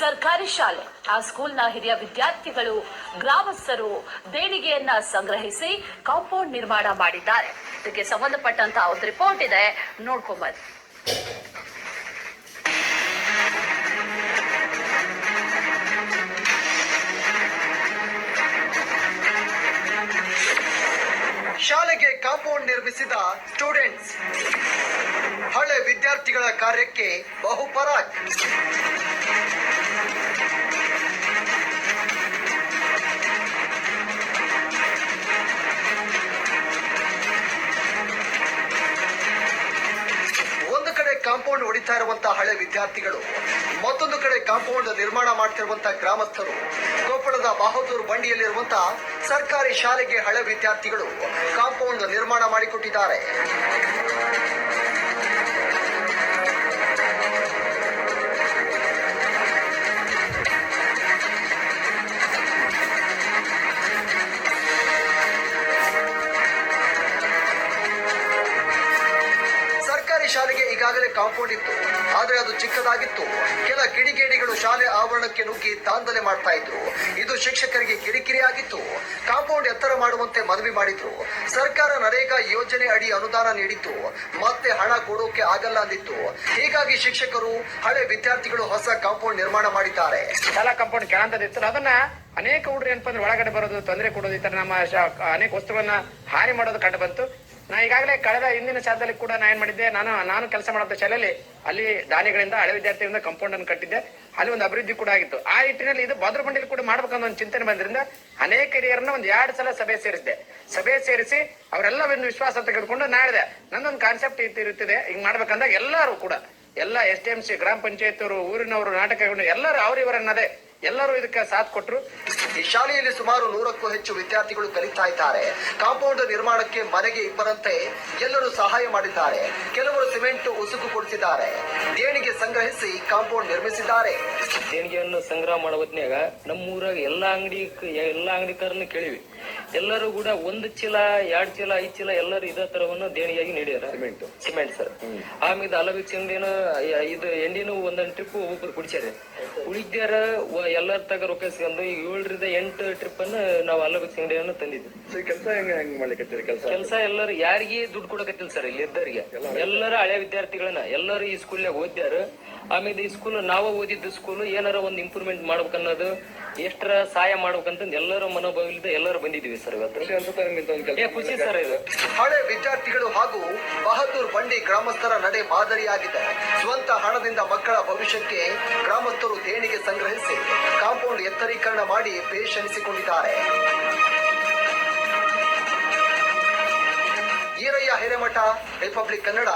ಸರ್ಕಾರಿ ಶಾಲೆ ಆ ಸ್ಕೂಲ್ನ ಹಿರಿಯ ವಿದ್ಯಾರ್ಥಿಗಳು ಗ್ರಾಮಸ್ಥರು ದೇಣಿಗೆಯನ್ನ ಸಂಗ್ರಹಿಸಿ ಕಾಂಪೌಂಡ್ ನಿರ್ಮಾಣ ಮಾಡಿದ್ದಾರೆ. ಇದಕ್ಕೆ ಸಂಬಂಧಪಟ್ಟಂತ ಒಂದು ರಿಪೋರ್ಟ್ ಇದೆ. ನೋಡ್ಕೊಂಬನ್ನಿ. ಶಾಲೆಗೆ ಕಾಂಪೌಂಡ್ ನಿರ್ಮಿಸಿದ ಸ್ಟೂಡೆಂಟ್ಸ್, ಹಳೆ ವಿದ್ಯಾರ್ಥಿಗಳ ಕಾರ್ಯಕ್ಕೆ ಬಹುಪರಾಕ್ ಕಾಂಪೌಂಡ್ ಹೊಡಿತಾ ಇರುವಂತಹ ಹಳೆ ವಿದ್ಯಾರ್ಥಿಗಳು, ಮತ್ತೊಂದು ಕಡೆ ಕಾಂಪೌಂಡ್ ನಿರ್ಮಾಣ ಮಾಡ್ತಿರುವಂತಹ ಗ್ರಾಮಸ್ಥರು ಕೊಪ್ಪಳದ ಬಹದ್ದೂರ್ ಬಂಡಿಯಲ್ಲಿರುವಂತಹ ಸರ್ಕಾರಿ ಶಾಲೆಗೆ ಹಳೆ ವಿದ್ಯಾರ್ಥಿಗಳು ಕಾಂಪೌಂಡ್ ನಿರ್ಮಾಣ ಮಾಡಿಕೊಟ್ಟಿದ್ದಾರೆ. ಶಾಲೆಗೆ ಈಗಾಗಲೇ ಕಾಂಪೌಂಡ್ ಇತ್ತು. ಆದ್ರೆ ಅದು ಚಿಕ್ಕದಾಗಿತ್ತು. ಕೆಲ ಕಿಡಿಗೇಡಿಗಳು ಶಾಲೆ ಆವರಣಕ್ಕೆ ನುಗ್ಗಿ ದಾಂಧಲೆ ಮಾಡ್ತಾ ಇದ್ರು. ಇದು ಶಿಕ್ಷಕರಿಗೆ ಕಿರಿಕಿರಿ ಆಗಿತ್ತು ಕಾಂಪೌಂಡ್ ಎತ್ತರ ಮಾಡುವಂತೆ ಮನವಿ ಮಾಡಿದ್ರು. ಸರ್ಕಾರ ನರೇಗಾ ಯೋಜನೆ ಅಡಿ ಅನುದಾನ ನೀಡಿತ್ತು. ಮತ್ತೆ ಹಣ ಕೊಡೋಕೆ ಆಗಲ್ಲ ಅಂದಿತ್ತು. ಹೀಗಾಗಿ ಶಿಕ್ಷಕರು, ಹಳೆ ವಿದ್ಯಾರ್ಥಿಗಳು ಹೊಸ ಕಾಂಪೌಂಡ್ ನಿರ್ಮಾಣ ಮಾಡಿದ್ದಾರೆ. ಶಾಲಾ ಕಾಂಪೌಂಡ್ ಕೆಳಂತದಿತ್ತು ಅದನ್ನ ಅನೇಕ ಹುಡುಗರು ಏನಪ್ಪ ಅಂದ್ರೆ ಒಳಗಡೆ ಬರೋದು ತೊಂದರೆ ಕೊಡೋದು ಈ ತರ ನಮ್ಮ ಅನೇಕ ವಸ್ತುಗಳನ್ನ ಹಾನಿ ಮಾಡೋದು ಕಂಡು ಬಂತು. ನಾ ಈಗಾಗಲೇ ಕಳೆದ ಹಿಂದಿನ ಶಾಲೆಯಲ್ಲಿ ಕೂಡ ನಾ ಏನ್ ಮಾಡಿದ್ದೆ, ನಾನು ನಾನು ಕೆಲಸ ಮಾಡಿದ ಶಾಲೆಯಲ್ಲಿ ಅಲ್ಲಿ ದಾನಿಗಳಿಂದ, ಹಳೆ ವಿದ್ಯಾರ್ಥಿಗಳಿಂದ ಕಂಪೌಂಡ್ ಅನ್ನು ಕಟ್ಟಿದ್ದೆ. ಅಲ್ಲಿ ಒಂದು ಅಭಿವೃದ್ಧಿ ಕೂಡ ಆಗಿತ್ತು. ಆ ನಿಟ್ಟಿನಲ್ಲಿ ಇದು ಭದ್ರ ಬಂಡಿಲಿ ಕೂಡ ಮಾಡ್ಬೇಕನ್ನೋ ಒಂದು ಚಿಂತನೆ ಬಂದ್ರಿಂದ ಅನೇಕ ಹಿರಿಯರನ್ನ ಒಂದು ಎರಡು ಸಲ ಸಭೆ ಸೇರಿಸಿದೆ. ಸಭೆ ಸೇರಿಸಿ ಅವರೆಲ್ಲ ಒಂದು ವಿಶ್ವಾಸ ತೆಗೆದುಕೊಂಡು ನಾಡಿದೆ ನಂದೊಂದು ಕಾನ್ಸೆಪ್ಟ್ ಇರುತ್ತದೆ. ಹಿಂಗ್ ಮಾಡ್ಬೇಕಂದಾಗ ಎಲ್ಲರೂ ಕೂಡ, ಎಲ್ಲ ಎಸ್ ಡಿ ಎಂ ಸಿ, ಗ್ರಾಮ ಪಂಚಾಯತ್ ಅವರು ಊರಿನವರು, ನಾಟಕಗಳು, ಎಲ್ಲರೂ ಅವರಿವರನ್ನದೇ, ಎಲ್ಲರೂ ಇದಕ್ಕೆ ಸಾಥ್ ಕೊಟ್ರು. ಈ ಶಾಲೆಯಲ್ಲಿ ಸುಮಾರು ನೂರಕ್ಕೂ ಹೆಚ್ಚು ವಿದ್ಯಾರ್ಥಿಗಳು ಕಲಿತಾ ಇದ್ದಾರೆ. ಕಾಂಪೌಂಡ್ ನಿರ್ಮಾಣಕ್ಕೆ ಮನೆಗೆ ಇಬ್ಬರಂತೆ ಎಲ್ಲರೂ ಸಹಾಯ ಮಾಡಿದ್ದಾರೆ. ಕೆಲವರು ಸಿಮೆಂಟ್ ಉಸುಕು ಕೊಡಿಸಿದ್ದಾರೆ. ದೇಣಿಗೆ ಸಂಗ್ರಹಿಸಿ ಕಾಂಪೌಂಡ್ ನಿರ್ಮಿಸಿದ್ದಾರೆ. ದೇಣಿಗೆಯನ್ನು ಸಂಗ್ರಹ ಮಾಡುವ ಹೊತ್ನ್ಯಾಗ ನಮ್ಮ ಊರಾಗ ಎಲ್ಲಾ ಅಂಗಡಿ ಎಲ್ಲಾ ಅಂಗಡಿಕಾರನ್ನು ಕೇಳಿವಿ. ಎಲ್ಲರೂ ಕೂಡ ಒಂದು ಚೀಲ ಎರಡ್ ಚೀಲ ಐದ್ ಚೀಲ ಎಲ್ಲರೂ ಇದೇ ತರವನ್ನು ದೇಣಿಗೆಯಾಗಿ ನೀಡಿದ್ದಾರೆ. ಸಿಮೆಂಟ್. Cement sir. ಆಮೇಲೆ ಅಲವಿ ಚಂದಿನ ಇದು ಎಂಡಿನೂ ಒಂದೊಂದು ಟ್ರಿಪ್ ಒಬ್ಬೊಬ್ರು ಕುಡಿಸ್ಯಾರ ಉಳಿದ್ಯಾರ ಎಲ್ಲರ ತಗ ರೊಕ್ಕ ಸಿಗಂದು ಈಗ ಏಳರಿಂದ ಎಂಟು ಟ್ರಿಪ್ ಅನ್ನ ನಾವು ಅಲಬಿ ಸಿಂಗಡಿಯನ್ನು ತಂದಿದ್ವಿ. ಕೆಲಸ ಹೆಂಗ್ ಹೆಂಗ್ ಮಾಡ್ಲಿಕ್ಕೆ ಕೆಲಸ? ಕೆಲಸ ಎಲ್ಲರೂ ಯಾರಿಗೆ ದುಡ್ಡು ಕೊಡಕತ್ತಿಲ್ಲ ಸರ್ ಇಲ್ಲಿ ಇದ್ದರಿಗೆ ಎಲ್ಲರ. ಹಳೆ ವಿದ್ಯಾರ್ಥಿಗಳನ್ನ ಎಲ್ಲರೂ ಈ ಸ್ಕೂಲ್ನಾಗ ಓದ್ಯಾರ. ಆಮೇಲೆ ಈ ಸ್ಕೂಲ್ ನಾವ ಓದಿದ್ದ ಸ್ಕೂಲ್ ಏನಾರ ಒಂದ್ ಇಂಪ್ರೂವ್ಮೆಂಟ್ ಮಾಡ್ಬೇಕನ್ನೋದು ಎಷ್ಟರ ಸಹಾಯ ಮಾಡ್ಬೇಕಂತಂದ್ ಎಲ್ಲರ ಮನೋಭಾವದಿಂದ ಎಲ್ಲರೂ ಬಂದಿದ್ದೀವಿ ಸರ್ ಇವತ್ತು. ಏ ಖುಷಿ ಸರ್ ಇದು. ಹಳೆ ವಿದ್ಯಾರ್ಥಿಗಳು ಹಾಗೂ ಬಹದ್ದೂರ್ ಬಂಡಿ ಗ್ರಾಮಸ್ಥರ ನಡೆ ಮಾದರಿಯಾಗಿದೆ. ಸ್ವಂತ ಹಣದಿಂದ ಮಕ್ಕಳ ಭವಿಷ್ಯಕ್ಕೆ ಗ್ರಾಮಸ್ಥರು ದೇಣಿಗೆ ಸಂಗ್ರಹಿಸಿ ಕಾಂಪೌಂಡ್ ಎತ್ತರೀಕರಣ ಮಾಡಿ ಪೇಷಣಿಸಿಕೊಂಡಿದ್ದಾರೆ ಎನಿಸಿಕೊಂಡಿದ್ದಾರೆ ಈರಯ್ಯ ಹಿರೇಮಠ ರಿಪಬ್ಲಿಕ್ ಕನ್ನಡ.